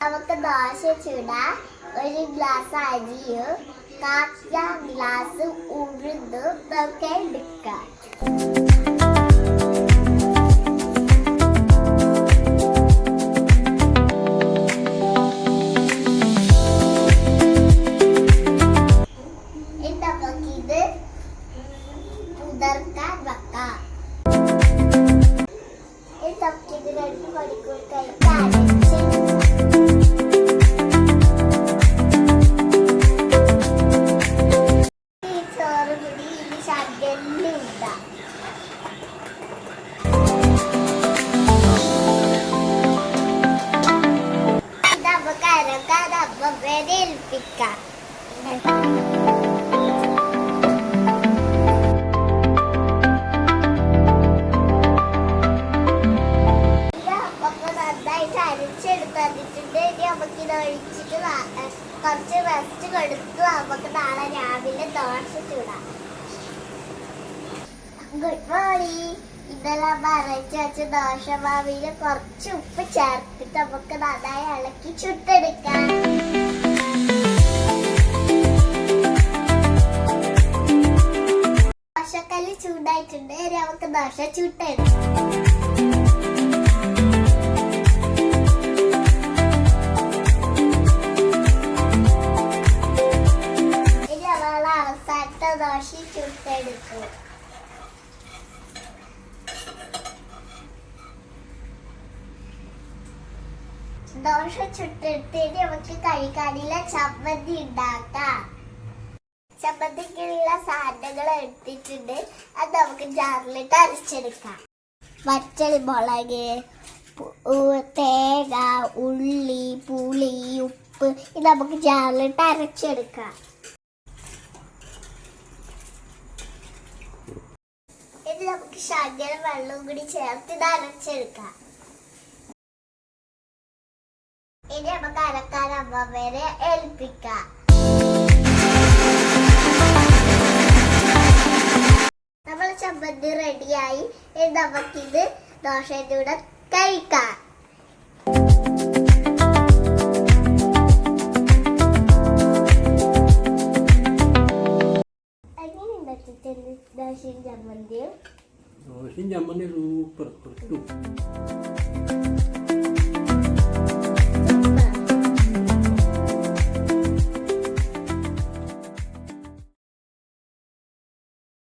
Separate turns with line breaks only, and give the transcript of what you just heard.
നമുക്ക് ദോശ ചൂടാൻ ഒരു ഗ്ലാസ് അരിയും കാക്ക ഗ്ലാസ് ഉഴുന്നും നമുക്ക് എടുക്കാം. നമുക്കിത് പുതർക്കാൻ വെക്കാം. നമുക്കിത് രണ്ട് മണിക്കൂർ കഴിക്കാൻ ഏ, കുറച്ച് റെസ്റ്റ് കൊടുത്തു. നമുക്ക് നാളെ രാവിലെ ദോശ ചൂടാം. ഗുഡ് മോർണിംഗ് ഇതെല്ലാം വരച്ച് വെച്ച ഭാവിയിൽ കുറച്ച് ഉപ്പ് ചേർത്തിട്ട് നമുക്ക് നന്നായി ഇളക്കി ചുട്ടെടുക്കാം. ദോശക്കല്ല് ചൂടായിട്ടുണ്ട്. നമുക്ക് ദോശ ചുട്ടെടുക്കാം. ദോശ ചുട്ടെടുക്കും. ദോശ ചുട്ടെടുത്തിട്ട് നമുക്ക് കഴിക്കാനുള്ള ചമ്മന്തി ഉണ്ടാക്കാം. ചമ്മന്തിക്കുള്ള സാധനങ്ങൾ എടുത്തിട്ടുണ്ട്. അത് നമുക്ക് ജാറിലിട്ട് അരച്ചെടുക്കാം. വറ്റൽ മുളക് തേങ്ങ ഉള്ളി പുളി ഉപ്പ് ഇത് നമുക്ക് ജാറിലിട്ട് അരച്ചെടുക്കാം. ഇത് നമുക്ക് ശകലം വെള്ളവും കൂടി ചേർത്ത് ഇത് അരച്ചെടുക്കാം. ഇനി നമുക്ക് അരക്കാൻ അമ്മ വരെ ഏൽപ്പിക്കാം. നമ്മൾ ചമ്മന്തി റെഡിയായി. നമുക്കിത് ദോശയുടെ കൂടെ കഴിക്കാം ദോശയും ചമ്മന്തിയും?
ദോശയും ചമ്മന്തി സൂപ്പർ.